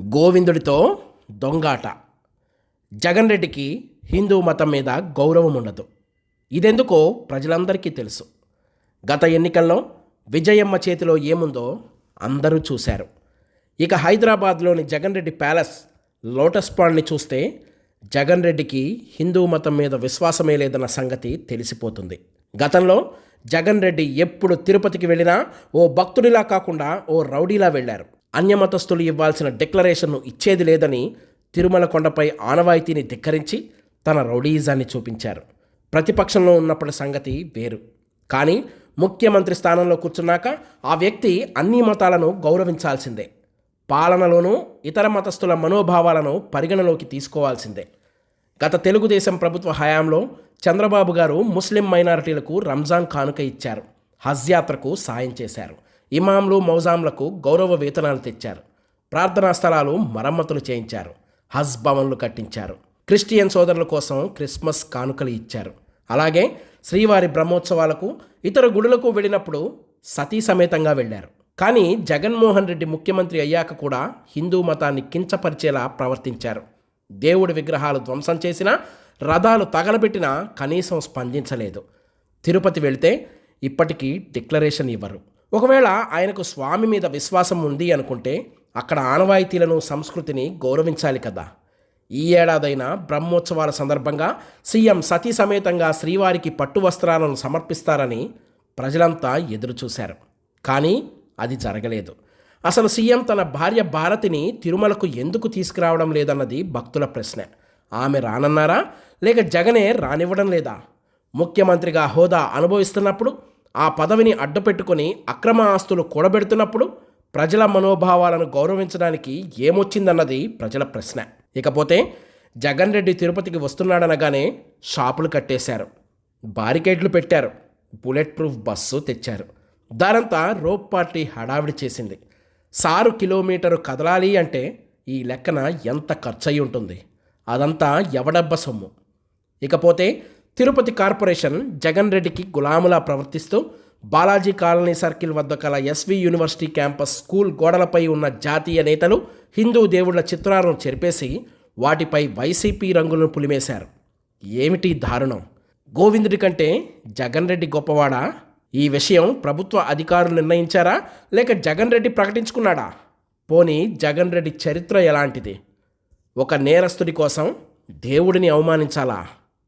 గోవిందుడితో దొంగాట. జగన్ రెడ్డికి హిందూ మతం మీద గౌరవం ఉండదు. ఇదెందుకో ప్రజలందరికీ తెలుసు. గత ఎన్నికల్లో విజయమ్మ చేతిలో ఏముందో అందరూ చూశారు. ఇక హైదరాబాద్లోని జగన్ రెడ్డి ప్యాలెస్ లోటస్ పాండ్ని చూస్తే జగన్ రెడ్డికి హిందూ మతం మీద విశ్వాసమే లేదన్న సంగతి తెలిసిపోతుంది. గతంలో జగన్ రెడ్డి ఎప్పుడు తిరుపతికి వెళ్ళినా ఓ భక్తుడిలా కాకుండా ఓ రౌడీలా వెళ్ళారు. అన్యమతస్థులు ఇవ్వాల్సిన డిక్లరేషన్ను ఇచ్చేది లేదని తిరుమల కొండపై ఆనవాయితీని ధిక్కరించి తన రౌడీయిజాన్ని చూపించారు. ప్రతిపక్షంలో ఉన్నప్పటి సంగతి వేరు. కానీ ముఖ్యమంత్రి స్థానంలో కూర్చున్నాక ఆ వ్యక్తి అన్ని మతాలను గౌరవించాల్సిందే. పాలనలోనూ ఇతర మతస్థుల మనోభావాలను పరిగణలోకి తీసుకోవాల్సిందే. గత తెలుగుదేశం ప్రభుత్వ హయాంలో చంద్రబాబు గారు ముస్లిం మైనారిటీలకు రంజాన్ కానుక ఇచ్చారు. హజ్ యాత్రకు సాయం చేశారు. ఇమాంలు మౌజాంలకు గౌరవ వేతనాలు తెచ్చారు. ప్రార్థనా స్థలాలు మరమ్మతులు చేయించారు. హజ్ భవన్లు కట్టించారు. క్రిస్టియన్ సోదరుల కోసం క్రిస్మస్ కానుకలు ఇచ్చారు. అలాగే శ్రీవారి బ్రహ్మోత్సవాలకు ఇతర గుడులకు వెళ్ళినప్పుడు సతీ సమేతంగా వెళ్ళారు. కానీ జగన్మోహన్ రెడ్డి ముఖ్యమంత్రి అయ్యాక కూడా హిందూ మతాన్ని కించపరిచేలా ప్రవర్తించారు. దేవుడి విగ్రహాలు ధ్వంసం చేసినా రథాలు తగలబెట్టినా కనీసం స్పందించలేదు. తిరుపతి వెళితే ఇప్పటికీ డిక్లరేషన్ ఇవ్వరు. ఒకవేళ ఆయనకు స్వామి మీద విశ్వాసం ఉంది అనుకుంటే అక్కడ ఆనవాయితీలను సంస్కృతిని గౌరవించాలి కదా. ఈ ఏడాదైన బ్రహ్మోత్సవాల సందర్భంగా సీఎం సతీ సమేతంగా శ్రీవారికి పట్టు వస్త్రాలను సమర్పిస్తారని ప్రజలంతా ఎదురుచూశారు. కానీ అది జరగలేదు. అసలు సీఎం తన భార్య భారతిని తిరుమలకు ఎందుకు తీసుకురావడం లేదన్నది భక్తుల ప్రశ్న. ఆమె రానన్నారా? లేక జగనే రానివ్వడం లేదా? ముఖ్యమంత్రిగా హోదా అనుభవిస్తున్నప్పుడు ఆ పదవిని అడ్డుపెట్టుకుని అక్రమ ఆస్తులు కూడబెడుతున్నప్పుడు ప్రజల మనోభావాలను గౌరవించడానికి ఏమొచ్చిందన్నది ప్రజల ప్రశ్న. ఇకపోతే జగన్ రెడ్డి తిరుపతికి వస్తున్నాడనగానే షాపులు కట్టేశారు. బారికేడ్లు పెట్టారు. బుల్లెట్ ప్రూఫ్ బస్సు తెచ్చారు. దారంతా రోప్ పార్టీ హడావిడి చేసింది. సారు కిలోమీటరు కదలాలి అంటే ఈ లెక్కన ఎంత ఖర్చయి ఉంటుంది అదంతా ఎవడబ్బ సొమ్ము? ఇకపోతే తిరుపతి కార్పొరేషన్ జగన్ రెడ్డికి గులాములా ప్రవర్తిస్తూ బాలాజీ కాలనీ సర్కిల్ వద్ద కల ఎస్వి యూనివర్సిటీ క్యాంపస్ స్కూల్ గోడలపై ఉన్న జాతీయ నేతలు హిందూ దేవుళ్ళ చిత్రాలను చెరిపేసి వాటిపై వైసీపీ రంగులను పులిమేశారు. ఏమిటి దారుణం? గోవిందుడి కంటే జగన్ రెడ్డి గొప్పవాడా? ఈ విషయం ప్రభుత్వ అధికారులు నిర్ణయించారా? లేక జగన్ రెడ్డి ప్రకటించుకున్నాడా? పోనీ జగన్ రెడ్డి చరిత్ర ఎలాంటిది? ఒక నేరస్తుడి కోసం దేవుడిని అవమానించాలా?